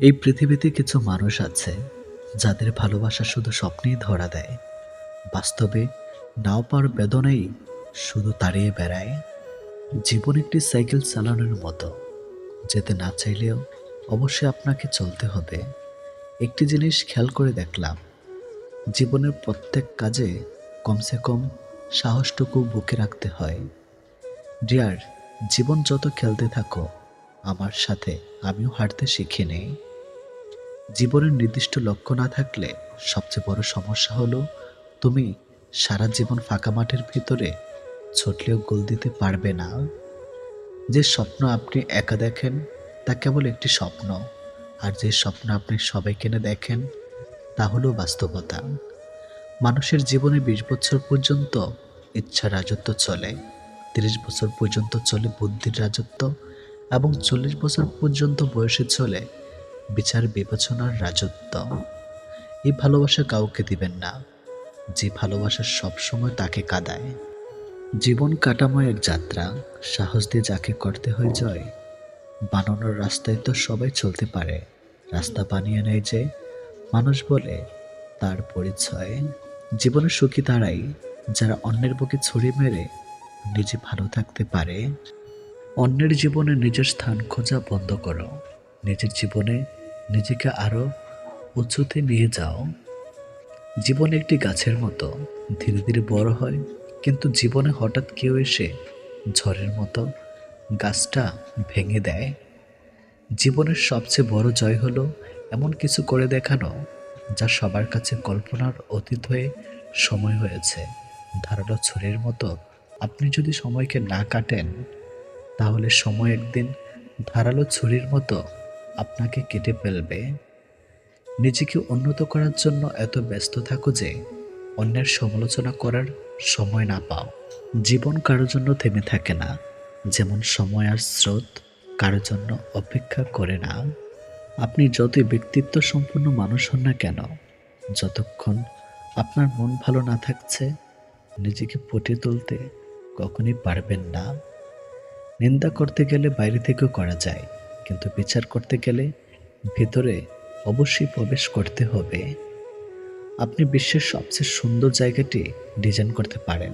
এই পৃথিবীতে কিছু মানুষ আছে, যাদের ভালোবাসা শুধু স্বপ্নেই ধরা দেয়। বাস্তবে নাও পার বেদনাই শুধু তাড়িয়ে বেড়ায়। জীবন একটি সাইকেল চালানোর মতো, যেতে না চাইলেও অবশ্যই আপনাকে চলতে হবে। একটি জিনিস খেয়াল করে দেখলাম, জীবনের প্রত্যেক কাজে কমসে কম সাহসটুকু বুকে রাখতে হয়। ডিয়ার, জীবন যত খেলতে থাকো, আমার সাথে আমিও হাঁটতে শিখে নেই। জীবনের নির্দিষ্ট লক্ষ্য না থাকলে সবচেয়ে বড় সমস্যা হলো, তুমি সারা জীবন ফাঁকা মাঠের ভিতরে ছুটলেও গোল দিতে পারবে না। যে স্বপ্ন আপনি একা দেখেন, তা কেবল একটি স্বপ্ন। আর যে স্বপ্ন আপনি সবাই কেনে দেখেন, তা হলো বাস্তবতা। মানুষের জীবনে বিশ বছর পর্যন্ত ইচ্ছা রাজত্ব চলে, তিরিশ বছর পর্যন্ত চলে বুদ্ধির রাজত্ব এবং চল্লিশ বছর পর্যন্ত বয়সে চলে বিচার বিবেচনার রাজত্ব। এই ভালোবাসা কাউকে দিবেন না। যে ভালোবাসা সবসময় তাকে কাঁদায়। জীবন কাটাময় এক যাত্রা। সাহস দিয়ে যাকে করতে হয় জয়। বানানোর রাস্তায় তো সবাই চলতে পারে। রাস্তা বানিয়ে নেয় যে মানুষ বলে তার পরিচয়। জীবনের সুখী তারাই যারা অন্যের বুকে ছড়ি মেরে নিজে ভালো থাকতে পারে। অন্যের জীবনে নিজের স্থান খোঁজা বন্ধ করো। নিজের জীবনে নিজেকে আরও উঁচুতে নিয়ে যাও। জীবন একটি গাছের মতো, ধীরে ধীরে বড় হয়, কিন্তু জীবনে হঠাৎ কেউ এসে ঝড়ের মতো গাছটা ভেঙে দেয়। জীবনের সবচেয়ে বড় জয় হলো এমন কিছু করে দেখানো, যা সবার কাছে কল্পনার অতীত হয়ে সময় হয়েছে। ধারালো ছুরির মতো আপনি যদি সময়কে না কাটেন, তাহলে সময় একদিন ধারালো ছুরির মতো আপনাকে কেটে ফেলবে। নিজেকে উন্নত করার জন্য এত ব্যস্ত থাকো যে অন্যের সমালোচনা করার সময় না পাও। জীবন কারও জন্য থেমে থাকে না, যেমন সময় আর স্রোত কারোর জন্য অপেক্ষা করে না। আপনি যতই ব্যক্তিত্ব সম্পন্ন মানুষ হন না কেন, যতক্ষণ আপনার মন ভালো না থাকছে, নিজেকে ফুটিয়ে তুলতে কখনই পারবেন না। নিন্দা করতে গেলে বাইরে থেকেও করা যায়। কিন্তু বিচার করতে গেলে ভেতরে অবশ্যই প্রবেশ করতে হবে। আপনি বিশ্বের সবচেয়ে সুন্দর জায়গাটি ডিজাইন করতে পারেন,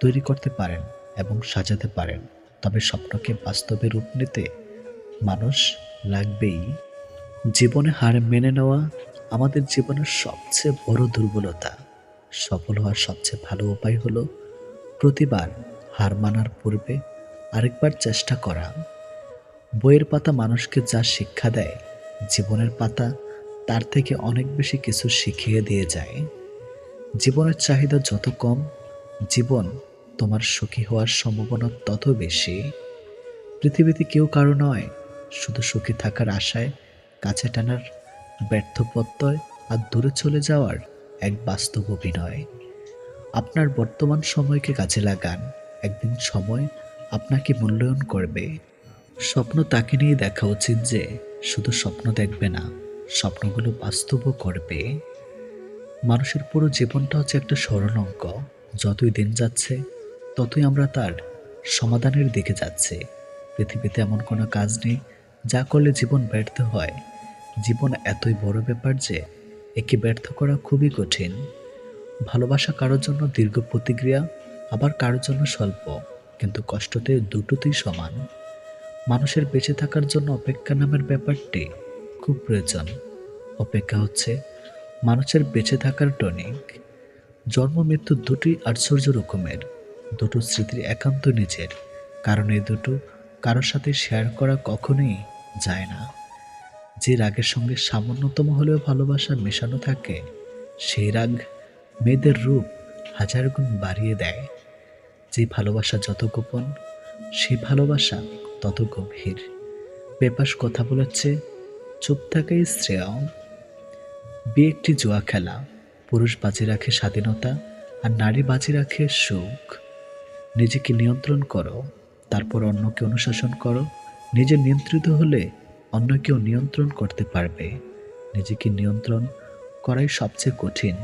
তৈরি করতে পারেন এবং সাজাতে পারেন। তবে স্বপ্নকে বাস্তবে রূপ নিতে মানুষ লাগবেই। জীবনে হার মেনে নেওয়া আমাদের জীবনের সবচেয়ে বড় দুর্বলতা। সফল হওয়ার সবচেয়ে ভালো উপায় হলো প্রতিবার হার মানার পূর্বে আরেকবার চেষ্টা করা। বইয়ের পাতা মানুষকে যা শিক্ষা দেয়, জীবনের পাতা তার থেকে অনেক বেশি কিছু শিখিয়ে দিয়ে যায়। জীবনের চাহিদা যত কম, জীবন তোমার সুখী হওয়ার সম্ভাবনা তত বেশি। পৃথিবীতে কেউ কারও নয়, শুধু সুখী থাকার আশায় কাছে টানার ব্যর্থ প্রত্যয় আর দূরে চলে যাওয়ার এক বাস্তব অভিনয়। আপনার বর্তমান সময়কে কাজে লাগান, একদিন সময় আপনাকে মূল্যায়ন করবে। স্বপ্ন তাকে নিয়ে দেখা উচিত যে শুধু স্বপ্ন দেখবে না, স্বপ্নগুলো বাস্তবও করবে। মানুষের পুরো জীবনটা হচ্ছে একটা স্মরণ অঙ্ক। যতই দিন যাচ্ছে, ততই আমরা তার সমাধানের দিকে যাচ্ছি। পৃথিবীতে এমন কোনো কাজ নেই যা করলে জীবন ব্যর্থ হয়। জীবন এতই বড় ব্যাপার যে একে ব্যর্থ করা খুবই কঠিন। ভালোবাসা কারোর জন্য দীর্ঘ প্রতিক্রিয়া, আবার কারোর জন্য স্বল্প। কিন্তু কষ্টতে দুটোতেই সমান। মানুষের বেঁচে থাকার জন্য অপেক্ষা নামের ব্যাপারটি খুব প্রয়োজন। অপেক্ষা হচ্ছে মানুষের বেঁচে থাকার টনিক। জন্ম, মৃত্যু দুটোই আশ্চর্য রকমের, দুটো স্মৃতির একান্ত নিজের। কারণ এই দুটো কারোর সাথে শেয়ার করা কখনোই যায় না। যে রাগের সঙ্গে সামান্যতম হলেও ভালোবাসা মেশানো থাকে, সেই রাগ মেয়েদের রূপ হাজার গুণ বাড়িয়ে দেয়। যে ভালোবাসা যত গোপন সেই ভালোবাসা তত গভীর। বেপাস কথা বলেছে, চুপ থাকাই শ্রেয়। বিয়ে একটি জুয়া খেলা। পুরুষ বাজি রাখে স্বাধীনতা, আর নারী বাজি রাখে সুখ। নিজেকে নিয়ন্ত্রণ করো, তারপর অন্যকে অনুশাসন করো। নিজে নিয়ন্ত্রিত হলে অন্য কেউ নিয়ন্ত্রণ করতে পারবে। নিজেকে নিয়ন্ত্রণ করাই সবচেয়ে কঠিন।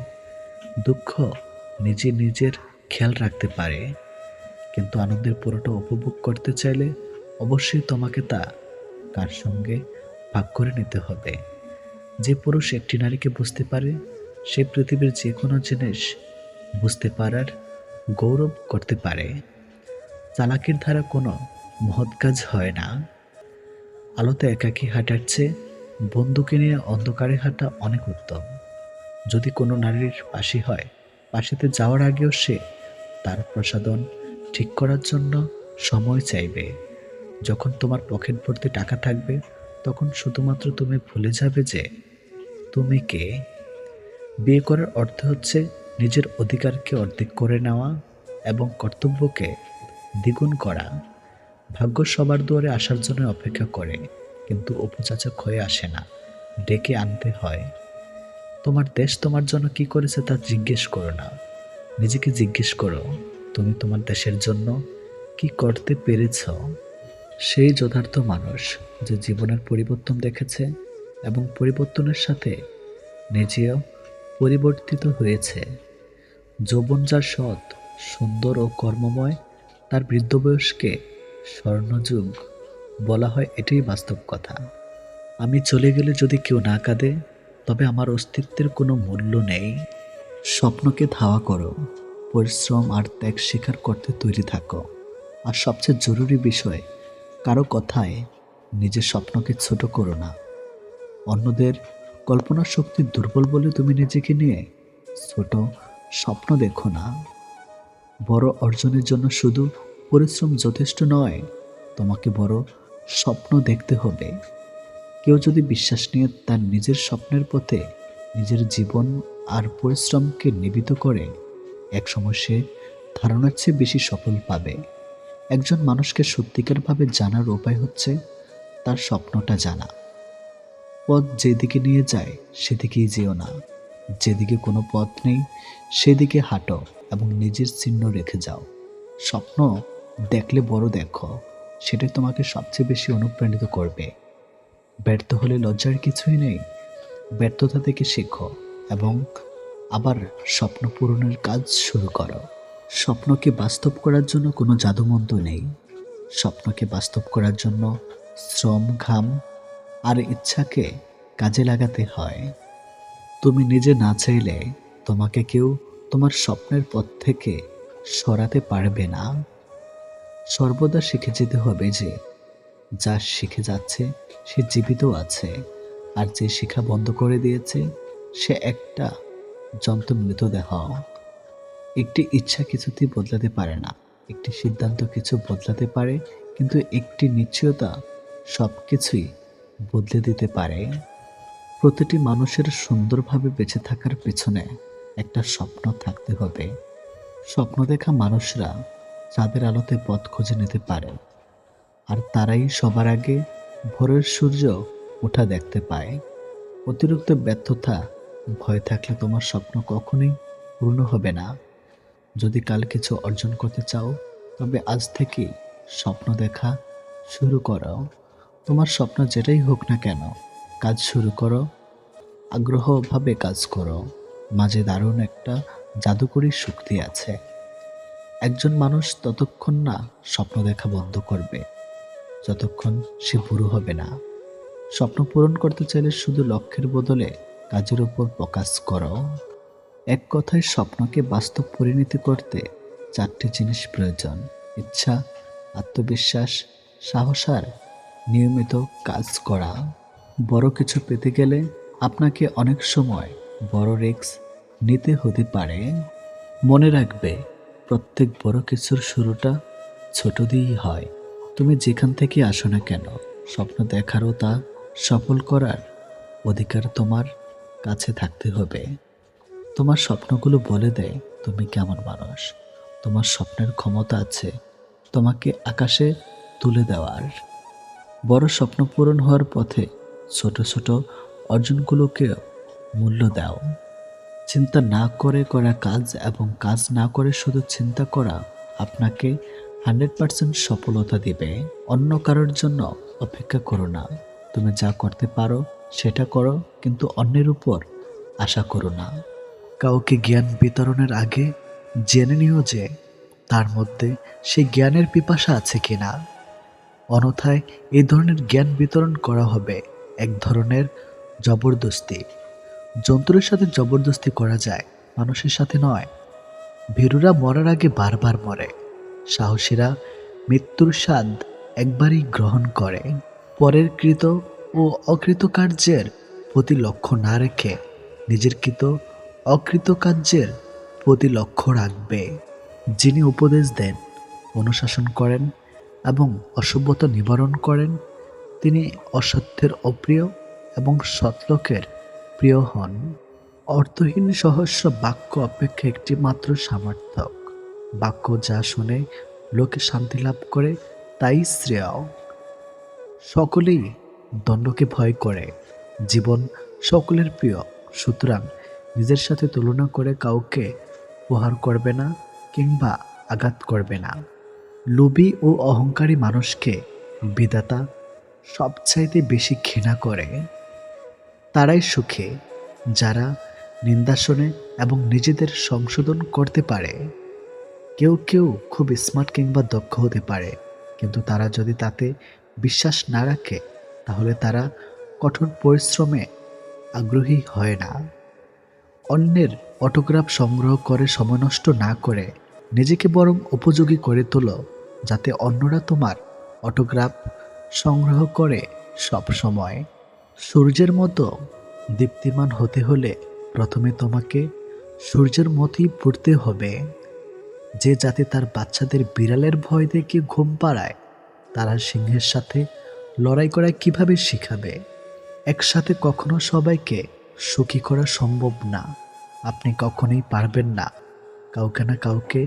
দুঃখ নিজে নিজের খেয়াল রাখতে পারে। কিন্তু আনন্দের পুরোটা উপভোগ করতে চাইলে অবশ্যই তোমাকে তা কার সঙ্গে ভাগ করে নিতে হবে। যে পুরুষ একটি নারীকে বুঝতে পারে, সে পৃথিবীর যে কোনো জিনিস বুঝতে পারার গৌরব করতে পারে। চালাকির দ্বারা কোনো মহৎ কাজ হয় না। আলোতে একাকী হাঁটার চেয়ে বন্দুকে নিয়ে অন্ধকারে হাঁটা অনেক উত্তম। যদি কোনো নারীর পাশি হয়, পাশিতে যাওয়ার আগেও সে তার প্রসাদন ঠিক করার জন্য সময় চাইবে। যখন তোমার পকেট ভর্তি টাকা থাকবে, তখন শুধুমাত্র তুমি ভুলে যাবে যে তুমি কে। বিয়ে করার অর্থ হচ্ছে নিজের অধিকারকে অর্ধেক করে নেওয়া এবং কর্তব্যকে দ্বিগুণ করা। ভাগ্য সবার দুয়ারে আসার জন্য অপেক্ষা করে, কিন্তু উপযাচক হয়ে আসে না, ডেকে আনতে হয়। তোমার দেশ তোমার জন্য কি করেছে তা জিজ্ঞেস করো না। নিজেকে জিজ্ঞেস করো, তুমি তোমার দেশের জন্য কি করতে পেরেছ? সেই যথার্থ মানুষ যে জীবনের পরিবর্তন দেখেছে এবং পরিবর্তনের সাথে নিজেও পরিবর্তিত হয়েছে। যৌবন যার সৎ, সুন্দর ও কর্মময়, তার বৃদ্ধ বয়সকে স্বর্ণযুগ বলা হয় এটাই বাস্তব কথা। আমি চলে গেলে যদি কেউ না কাঁদে, তবে আমার অস্তিত্বের কোনো মূল্য নেই। স্বপ্নকে ধাওয়া করো, পরিশ্রম আর ত্যাগ স্বীকার করতে তৈরি থাকো। আর সবচেয়ে জরুরি বিষয় কারও কথায় নিজের স্বপ্নকে ছোট করো না। অন্যদের কল্পনা শক্তি দুর্বল বলে তুমি নিজেকে নিয়ে ছোট স্বপ্ন দেখো না। বড় অর্জনের জন্য শুধু পরিশ্রম যথেষ্ট নয়, তোমাকে বড় স্বপ্ন দেখতে হবে। কেউ যদি বিশ্বাস নিয়ে তার নিজের স্বপ্নের পথে নিজের জীবন আর পরিশ্রমকে নিবিত করে, একসময় সে ধারণার চেয়ে বেশি সফল পাবে। একজন মানুষকে সত্যিকারভাবে জানার উপায় হচ্ছে তার স্বপ্নটা জানা। পথ যেদিকে নিয়ে যায়, সেদিকেই যেও না। যেদিকে কোনো পথ নেই, সেদিকে হাঁটো এবং নিজের চিহ্ন রেখে যাও। স্বপ্ন দেখলে বড় দেখো, সেটাই তোমাকে সবচেয়ে বেশি অনুপ্রাণিত করবে। ব্যর্থ হলে লজ্জার কিছুই নেই। ব্যর্থতা থেকে শেখো এবং আবার স্বপ্ন পূরণের কাজ শুরু করো। স্বপ্নকে বাস্তব করার জন্য কোনো জাদুমন্ত্র নেই। স্বপ্নকে বাস্তব করার জন্য শ্রম, ঘাম আর ইচ্ছাকে কাজে লাগাতে হয়। তুমি নিজে না চাইলে তোমাকে কেউ তোমার স্বপ্নের পথ থেকে সরাতে পারবে না। সর্বদা শিখে যেতে হবে যে, যা শিখে যাচ্ছে সে জীবিত আছে আর যে শিখা বন্ধ করে দিয়েছে, সে একটা যন্ত্র মৃতদেহ একটি ইচ্ছা কিছুতেই বদলাতে পারে না। একটি সিদ্ধান্ত কিছু বদলাতে পারে, কিন্তু একটি নিশ্চয়তা সব কিছুই বদলে দিতে পারে। প্রতিটি মানুষের সুন্দরভাবে বেঁচে থাকার পেছনে একটা স্বপ্ন থাকতে হবে। স্বপ্ন দেখা মানুষরা চাঁদের আলোতে পথ খুঁজে নিতে পারে, আর তারাই সবার আগে ভোরের সূর্য ওঠা দেখতে পায়। অতিরিক্ত ব্যর্থতা ভয় থাকলে তোমার স্বপ্ন কখনোই পূর্ণ হবে না। যদি কাল কিছু অর্জন করতে চাও, তবে আজ থেকে স্বপ্ন দেখা শুরু করো। তোমার স্বপ্ন যেটাই হোক না কেন, কাজ শুরু করো। আগ্রহভাবে কাজ করো। মাঝে দারুণ একটা জাদুকরী শক্তি আছে। একজন মানুষ ততক্ষণ না স্বপ্ন দেখা বন্ধ করবে। যতক্ষণ সে বুড়ো হবে না। স্বপ্ন পূরণ করতে চাইলে শুধু লক্ষ্যের বদলে কাজের উপর ফোকাস করো। এক কথায় স্বপ্নকে বাস্তব পরিণতি করতে চারটি জিনিস প্রয়োজন। ইচ্ছা, আত্মবিশ্বাস, সাহস আর নিয়মিত কাজ করা। বড় কিছু পেতে গেলে আপনাকে অনেক সময় বড় রিস্ক নিতে হতে পারে। মনে রাখবে, প্রত্যেক বড় কিছুর শুরুটা ছোট দিয়েই হয়। তুমি যেখান থেকে আসো না কেন, স্বপ্ন দেখারও তা সফল করার অধিকার তোমার কাছে থাকতে হবে। তোমার স্বপ্নগুলো বলে দেয় তুমি কেমন মানুষ। তোমার স্বপ্নের ক্ষমতা আছে, তোমাকে আকাশে তুলে দেওয়ার। বড় স্বপ্ন পূরণ হওয়ার পথে ছোট ছোট অর্জনগুলোকে মূল্য দাও। চিন্তা না করে করা কাজ এবং কাজ না করে শুধু চিন্তা করা আপনাকে হান্ড্রেড পার্সেন্ট সফলতা দিবে। অন্য কারোর জন্য অপেক্ষা করো না। তুমি যা করতে পারো সেটা করো, কিন্তু অন্যের উপর আশা করো না। কাউকে জ্ঞান বিতরণের আগে জেনে নিও যে তার মধ্যে সে জ্ঞানের পিপাসা আছে কিনা। অন্যথায় এই ধরনের জ্ঞান বিতরণ করা হবে এক ধরনের জবরদস্তি। যন্ত্রের সাথে জবরদস্তি করা যায়, মানুষের সাথে নয়। ভীরুরা মরার আগে বারবার মরে। সাহসীরা মৃত্যুর স্বাদ একবারই গ্রহণ করে। পরের কৃত ও অকৃত কার্যের প্রতি লক্ষ্য না রেখে নিজের কৃত অকৃত কার্যের প্রতি লক্ষ্য রাখবে। যিনি উপদেশ দেন, অনুশাসন করেন এবং অসভ্যতা নিবারণ করেন, তিনি অসত্যের অপ্রিয় এবং সৎলোকের প্রিয় হন। অর্থহীন সহস্র বাক্য অপেক্ষা একটি মাত্র সামর্থক বাক্য যা শুনে লোকে শান্তি লাভ করে, তাই শ্রেয়। সকলেই দণ্ডকে ভয় করে। জীবন সকলের প্রিয়। সুতরাং নিজের সাথে তুলনা করে কাউকে প্রহার করবে না কিংবা আঘাত করবে না। লোভী ও অহংকারী মানুষকে বিধাতা সবচাইতে বেশি ঘৃণা করে। তারাই সুখে যারা নিন্দা শোনে এবং নিজেদের সংশোধন করতে পারে। কেউ কেউ খুব স্মার্ট কিংবা দক্ষ হতে পারে, কিন্তু তারা যদি তাতে বিশ্বাস না রাখে, তাহলে তারা কঠোর পরিশ্রমে আগ্রহী হয় না। অন্যের অটোগ্রাফ সংগ্রহ করে সময় নষ্ট না করে নিজেকে বরং উপযোগী করে তোলো, যাতে অন্যরা তোমার অটোগ্রাফ সংগ্রহ করে সব সময়। সূর্যের মতো দীপ্তিমান হতে হলে প্রথমে তোমাকে সূর্যের মতোই পড়তে হবে। যে যাতে তার বাচ্চাদের বিড়ালের ভয় দেখে ঘুম পাড়ায়, তারা সিংহের সাথে লড়াই করা কীভাবে শিখাবে? একসাথে কখনো সবাইকে সুখী করা সম্ভব না। আপনি কখনোই পারবেন না। কাউকে না কাউকে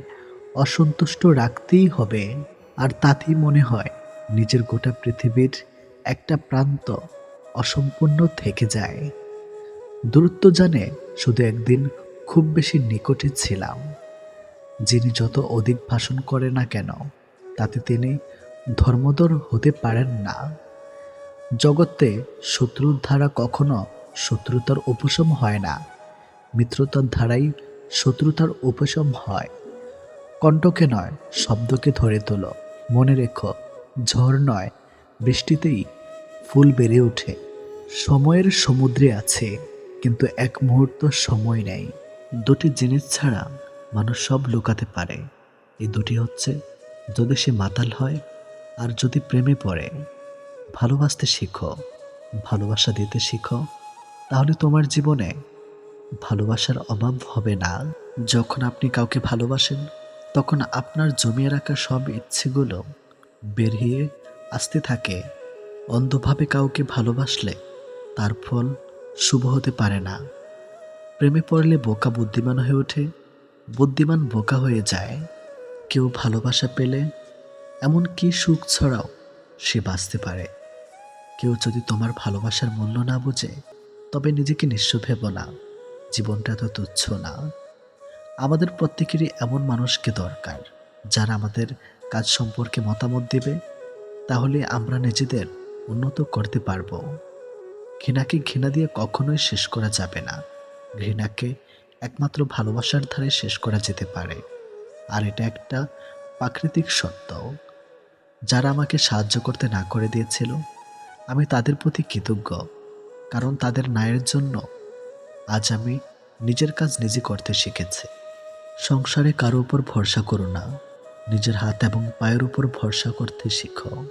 অসন্তুষ্ট রাখতেই হবে। আর তাতেই মনে হয় নিজের গোটা পৃথিবীর একটা প্রান্ত অসম্পূর্ণ থেকে যায়। দূরত্ব জানে শুধু একদিন খুব বেশি নিকটে ছিলাম। যিনি যত অধিক ভাষণ করে না কেন, তাতে তিনি ধর্মদর হতে পারেন না। জগতে শত্রুর ধারা কখনো শত্রুতার উপশম হয় না। মিত্রতার ধারাই শত্রুতার উপশম হয়। কণ্ঠকে নয়, শব্দকে ধরে তোলো। মনে রেখো, ঝড় নয়, বৃষ্টিতেই ফুল বেড়ে ওঠে। সময়ের সমুদ্রে আছে, কিন্তু এক মুহূর্ত সময় নেই। দুটি জিনিস ছাড়া মানুষ সব লুকাতে পারে। এই দুটি হচ্ছে, যদি সে মাতাল হয় আর যদি প্রেমে পড়ে। ভালোবাসতে শিখো, ভালোবাসা দিতে শিখো তাহলে তোমার জীবনে ভালোবাসার অভাব হবে না। যখন আপনি কাউকে ভালোবাসেন, তখন আপনার জমিয়ে রাখা সব ইচ্ছেগুলো বেরিয়ে আসতে থাকে। অন্ধভাবে কাউকে ভালোবাসলে তার ফল শুভ হতে পারে না। প্রেমে পড়লে বোকা বুদ্ধিমান হয়ে ওঠে, বুদ্ধিমান বোকা হয়ে যায়। কেউ ভালোবাসা পেলে এমন কি সুখ ছড়াও সে বাঁচতে পারে। কেউ যদি তোমার ভালোবাসার মূল্য না বোঝে তবে নিজেকে নিঃস্ব ভেব না জীবনটা তো তুচ্ছ না। আমাদের প্রত্যেকেরই এমন মানুষকে দরকার, যারা আমাদের কাজ সম্পর্কে মতামত দেবে। তাহলে আমরা নিজেদের উন্নত করতে পারব। ঘৃণাকে ঘৃণা দিয়ে কখনোই শেষ করা যাবে না। ঘৃণাকে একমাত্র ভালোবাসার ধারে শেষ করা যেতে পারে। আর এটা একটা প্রাকৃতিক সত্য। যারা আমাকে সাহায্য করতে না করে দিয়েছিল, আমি তাদের প্রতি কৃতজ্ঞ। কারণ তাদের ন্যায়ের জন্য আজ আমি নিজের কাজ নিজে করতে শিখেছি। সংসারে কারও উপর ভরসা করো না। নিজের হাত এবং পায়ের উপর ভরসা করতে শিখো।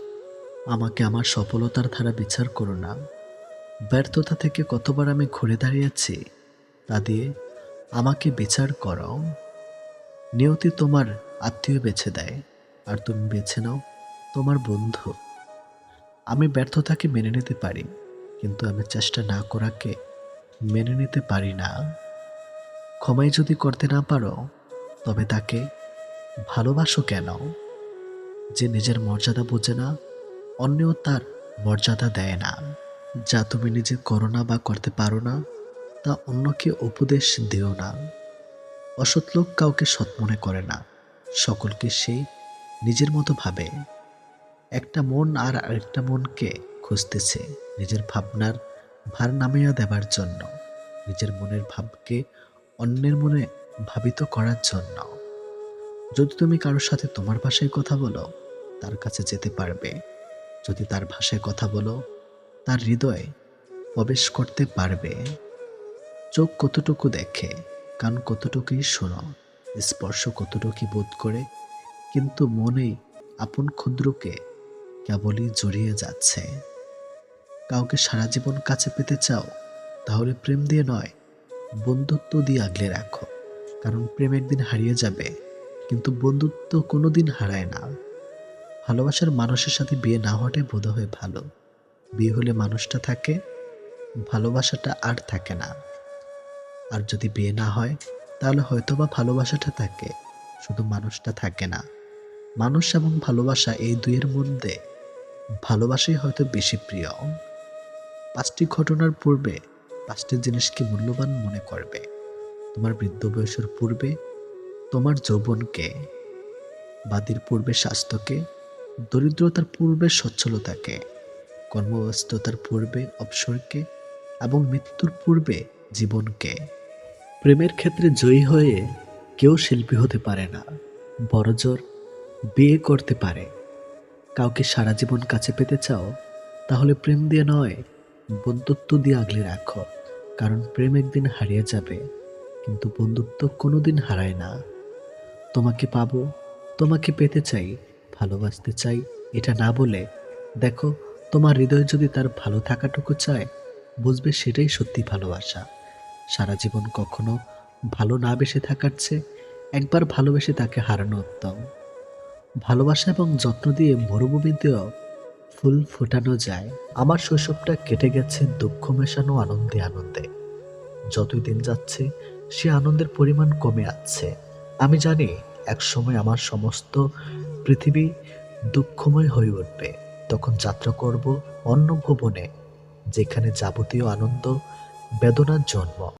আমাকে আমার সফলতার ধারা বিচার করো না। ব্যর্থতা থেকে কতবার আমি ঘুরে দাঁড়িয়েছি, তা দিয়ে আমাকে বিচার করো। নিয়তি তোমার আত্মীয় বেছে দেয়, আর তুমি বেছে নাও তোমার বন্ধু। আমি ব্যর্থতাকে মেনে নিতে পারি। কিন্তু আমি চেষ্টা না করাকে মেনে নিতে পারি না। ক্ষমাই যদি করতে না পারো, তবে তাকে ভালোবাসো কেন? যে নিজের মর্যাদা বোঝে না, অন্যও তার মর্যাদা দেয় না। যা তুমি নিজে করো না বা করতে পারো না, তা অন্যকে উপদেশ দিও না। অসৎ লোক কাউকে সৎ মনে করে না, সকলকে সে নিজের মতো ভাবে। একটা মন আর আরেকটা মনকে খুঁজতেছে। নিজের ভাবনার ভার নামিয়ে দেবার জন্য, নিজের মনের ভাবকে অন্যের মনে ভাবিত করার জন্য। যদি তুমি কারোর সাথে তোমার ভাষায় কথা বলো, তার কাছে যেতে পারবে। যদি তার ভাষায় কথা বলো, তার হৃদয় প্রবেশ করতে পারবে। চোখ কতটুকু দেখে, কান কতটুকুই শোনো, স্পর্শ কতটুকুই বোধ করে, কিন্তু মনেই আপন ক্ষুদ্রকে কেবলই জড়িয়ে যাচ্ছে। কাউকে সারা জীবন কাছে পেতে চাও, তাহলে প্রেম দিয়ে নয়, বন্ধুত্ব দিয়ে আগলে রাখো। কারণ প্রেম একদিন হারিয়ে যাবে, কিন্তু বন্ধুত্ব কোনো দিন হারায় না। ভালোবাসার মানুষের সাথে বিয়ে না হওয়াটাই বোধ হয় ভালো। বিয়ে হলে মানুষটা থাকে, ভালোবাসাটা আর থাকে না। আর যদি বিয়ে না হয়, তাহলে হয়তোবা ভালোবাসাটা থাকে, শুধু মানুষটা থাকে না। মানুষ এবং ভালোবাসা এই দুইয়ের মধ্যে ভালোবাসাই হয়তো বেশি প্রিয়। পাঁচটি ঘটনার পূর্বে পাঁচটি জিনিসকে মূল্যবান মনে করবে। তোমার বৃদ্ধ বয়সের পূর্বে তোমার যৌবনকে, বাদির পূর্বে স্বাস্থ্যকে, দরিদ্রতার পূর্বে সচ্ছলতাকে, কর্মব্যস্ততার পূর্বে অবসরকে এবং মৃত্যুর পূর্বে জীবনকে। প্রেমের ক্ষেত্রে জয়ী হয়ে কেউ শিল্পী হতে পারে না, বড়জোর বিয়ে করতে পারে। কাউকে সারা জীবন কাছে পেতে চাও, তাহলে প্রেম দিয়ে নয় বন্ধুত্ব দিয়ে আগলে রাখো, কারণ প্রেম একদিন হারিয়ে যাবে, কিন্তু বন্ধুত্ব কোনোদিন হারায় না। তোমাকে পাবো, তোমাকে পেতে চাই, ভালোবাসতে চাই, এটা না বলে। দেখো, তোমার হৃদয় যদি তার ভালো থাকাটুকু চায়, বুঝবে সেটাই সত্যি ভালোবাসা। সারা জীবন কখনো ভালো না বেসে থাকার চেয়ে একবার ভালোবেসে তাকে হারানো উত্তম। ভালোবাসা এবং যত্ন দিয়ে মরুভূমিতেও ফুল ফোটানো যায়, আমার শৈশবটা কেটে গেছে দুঃখ মেশানো আনন্দে আনন্দে। যতই দিন যাচ্ছে, সে আনন্দের পরিমাণ কমে আসছে। আমি জানি এক সময় আমার সমস্ত পৃথিবী দুঃখময় হয়ে উঠবে। তখন যাত্রা করব অন্য ভুবনে, যেখানে যাবতীয় আনন্দ, বেদনার জন্ম।